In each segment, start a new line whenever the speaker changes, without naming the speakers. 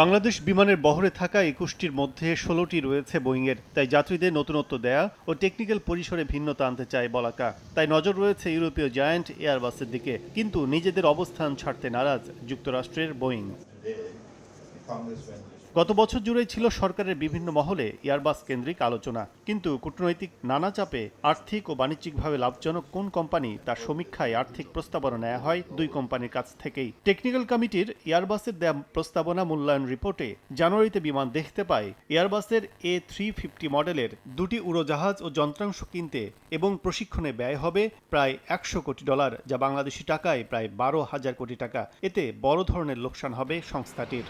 বাংলাদেশ বিমানের বহরে থাকা একুশটির মধ্যে ষোলোটি রয়েছে বোয়িংয়ের, তাই যাত্রীদের নতুনত্ব দেয়া ও টেকনিক্যাল পরিসরে ভিন্নতা আনতে চায় বলাকা। তাই নজর রয়েছে ইউরোপীয় জায়ান্ট এয়ারবাসের দিকে, কিন্তু নিজেদের অবস্থান ছাড়তে নারাজ যুক্তরাষ্ট্রের বোয়িং। গত বছর জুড়েই ছিল সরকারের বিভিন্ন মহলে এয়ারবাস কেন্দ্রিক আলোচনা। কিন্তু কূটনৈতিক নানা চাপে আর্থিক ও বাণিজ্যিকভাবে লাভজনক কোন কোম্পানি তার সমীক্ষায় আর্থিক প্রস্তাবনা নেওয়া হয় দুই কোম্পানির কাছ থেকেই। টেকনিক্যাল কমিটির এয়ারবাসের দেয়া প্রস্তাবনা মূল্যায়ন রিপোর্টে জানুয়ারিতে বিমান দেখতে পায় এয়ারবাসের এ থ্রি ফিফটি মডেলের দুটি উড়োজাহাজ ও যন্ত্রাংশ কিনতে এবং প্রশিক্ষণে ব্যয় হবে প্রায় একশো কোটি ডলার, যা বাংলাদেশি টাকায় প্রায় বারো হাজার কোটি টাকা। এতে বড় ধরনের লোকসান হবে সংস্থাটির।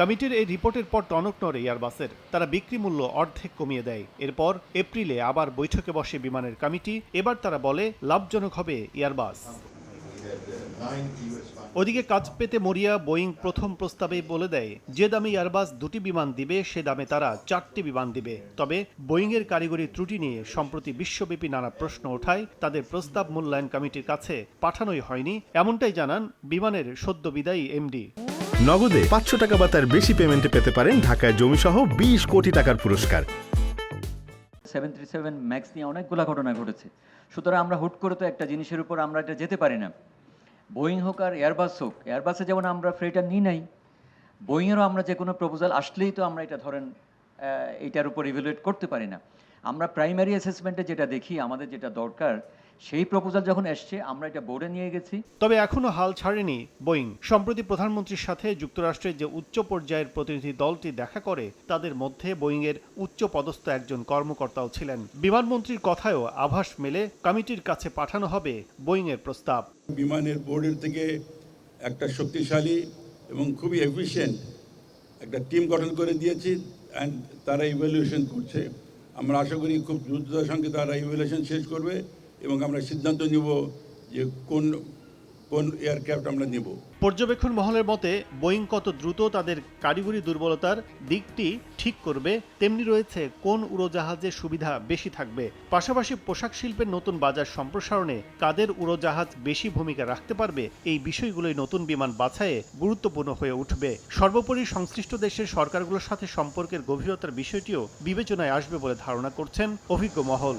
কমিটির এই রিপোর্টের পর টনক নড়ে এয়ারবাসের তারা বিক্রি মূল্য অর্ধেক কমিয়ে দেয়। এরপর এপ্রিলে আবার বৈঠকে বসে বিমানের কমিটি। এবার তারা বলে, লাভজনক হবে এয়ারবাস ওদিকে কাজ পেতে মরিয়া বোয়িং প্রথম প্রস্তাবে বলে দেয়, যে দামে এয়ারবাস দুটি বিমান দিবে, সে দামে তারা চারটি বিমান দিবে। তবে বোয়িংয়ের কারিগরি ত্রুটি নিয়ে সম্প্রতি বিশ্বব্যাপী নানা প্রশ্ন ওঠায়, তাদের প্রস্তাব মূল্যায়ন কমিটির কাছে পাঠানোই হয়নি। এমনটাই জানান বিমানের সদ্য বিদায়ী এমডি।
নগদে পাঁচশো টাকা বা তার বেশি পেমেন্টে পেতে পারেন ঢাকায় জমিসহ বিশ কোটি টাকার পুরস্কার।
সেভেন থ্রি সেভেন ম্যাক্স নিয়ে অনেকগুলো ঘটনা ঘটেছে। সুতরাং আমরা হুট করে তো একটা জিনিসের উপর আমরা এটা যেতে পারি না। বোয়িং হোক আর এয়ারবাস হোক এয়ারবাসে যেমন আমরা ফ্রেটার নিই নাই বোয়িংয়েরও আমরা যে কোনো প্রপোজাল আসলেই তো আমরা এটা ধরেন এটার উপর ইভ্যালুয়েট করতে পারি না। আমরা প্রাইমারি অ্যাসেসমেন্টে যেটা দেখি, আমাদের যেটা দরকার সেই প্রপোজাল যখন এসছে আমরা এটা বোর্ডে নিয়ে গেছি।
তবে এখনও হাল ছাড়েনি বোয়িং। সম্প্রতি প্রধানমন্ত্রীর সাথে যুক্তরাষ্ট্রের যে উচ্চ পর্যায়ের প্রতিনিধি দলটি দেখা করে তাদের মধ্যে বোয়িংয়ের উচ্চ পদস্থ একজন কর্মকর্তাও ছিলেন। বিমানমন্ত্রীর কথায়ও আভাস মেলে কমিটির কাছে পাঠানো হবে বোয়িংয়ের প্রস্তাব।
বিমানের বোর্ডের থেকে একটা শক্তিশালী এবং খুবই এফিশিয়েন্ট একটা টিম গঠন করে দিয়েছি অ্যান্ড তারা ইভ্যালুয়েশন করছে। আমরা আশা করি খুব দ্রুততার সঙ্গে তারা ইভ্যালুয়েশন শেষ করবে। এবং আমরা সিদ্ধান্ত নিব যে কোন কোন এয়ারক্রাফট আমরা নেব।
পর্যবেক্ষণ মহলের মতে, বোয়িং কত দ্রুত তাদের কারিগরি দুর্বলতার দিকটি ঠিক করবে, তেমনি রয়েছে কোন উড়োজাহাজের সুবিধা বেশি থাকবে। পাশাপাশি পোশাক শিল্পের নতুন বাজার সম্প্রসারণে কাদের উড়োজাহাজ বেশি ভূমিকা রাখতে পারবে, এই বিষয়গুলোই নতুন বিমান বাছাইয়ে গুরুত্বপূর্ণ হয়ে উঠবে। সর্বোপরি সংশ্লিষ্ট দেশের সরকারগুলোর সাথে সম্পর্কের গভীরতার বিষয়টিও বিবেচনায় আসবে বলে ধারণা করছেন অভিজ্ঞ মহল।